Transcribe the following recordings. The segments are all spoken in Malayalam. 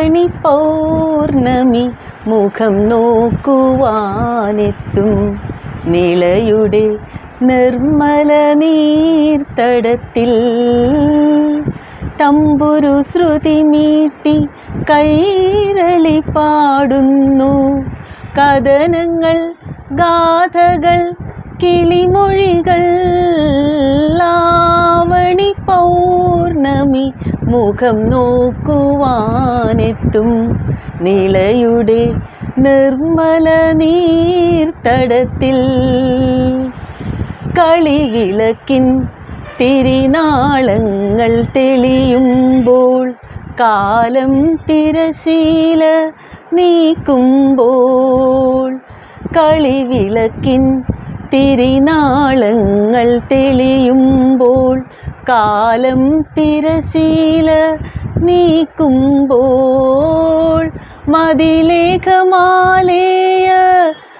ആവണി പൗർണമി മുഖം നോക്കുവാനെത്തും. നിളയുടെ നിർമ്മല നീർത്തടത്തിൽ തമ്പുരു ശ്രുതി മീട്ടി കൈരളി പാടുന്നു. കഥനങ്ങൾ ഗാഥകൾ കിളിമൊഴികൾ മുഖം നോക്കുവാനെത്തും. നിളയുടെ നിർമ്മല നീർത്തടത്തിൽ കളിവിളക്കിൻ തിരിനാളങ്ങൾ തെളിയുമ്പോൾ കാലം തിരശീല നീക്കുമ്പോൾ കളിവിളക്കിൻ തിരിനാളങ്ങൾ തെളിയുമ്പോൾ കാലം തിരശീല നീക്കുമ്പോൾ മതിലേഖമാലേയ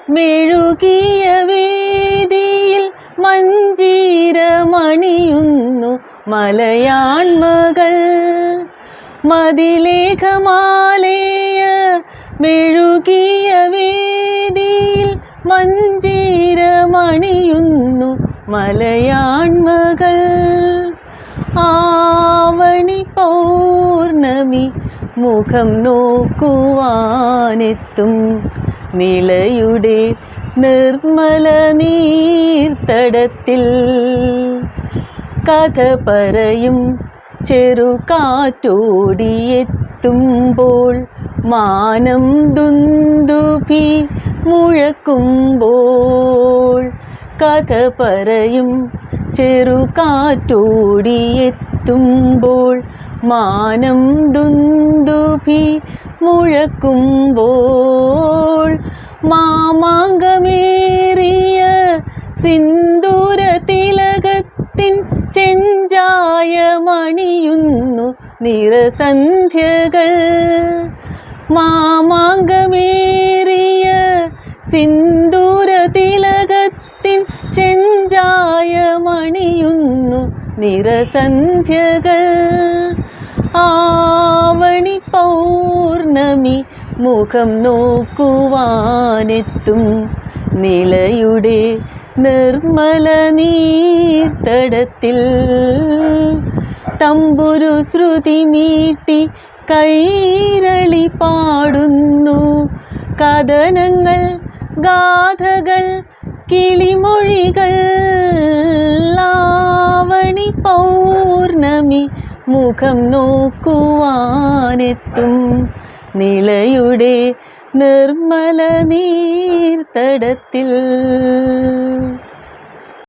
മെഴുകിയ വേദിയിൽ മഞ്ചീരമണിയുന്നു മലയാൺമകൾ. മതിലേഖമാലേയ മെഴുകിയ വേദിയിൽ മഞ്ചീരമണിയുന്നു മലയാൺമകൾ. പൗർണമി മുഖം നോക്കുവാനെത്തും. നിളയുടെ നിർമ്മല നീർത്തടത്തിൽ കഥ പറയും ചെറുകാറ്റോടിയെത്തുമ്പോൾ മാനം ദുന്ദുഭി മുഴക്കുമ്പോൾ കഥ പറയും ചെറുകാറ്റോടിയെത്തുമ്പോൾ മാനം ദുന്ദുഭി മുഴക്കുമ്പോൾ മാമാങ്കമേറിയ സിന്ദൂര തിലകത്തിൻ ചെഞ്ചായമണിയുന്നു നിറസന്ധ്യകൾ മാമാങ്കമേറിയ സിന്ദൂര നിറസന്ധ്യകൾ ആവണി പൗർണമി മുഖം നോക്കുവാനെത്തും. നിളയുടെ നിർമ്മല നീർത്തടത്തിൽ തമ്പുരു ശ്രുതി മീട്ടി കൈരളി പാടുന്നു. കഥനങ്ങൾ ഗാഥകൾ കിളിമൊഴികൾ പൗർണമി മുഖം നോക്കുവാനെത്തും. നിളയുടെ നിർമ്മല നീർത്തടത്തിൽ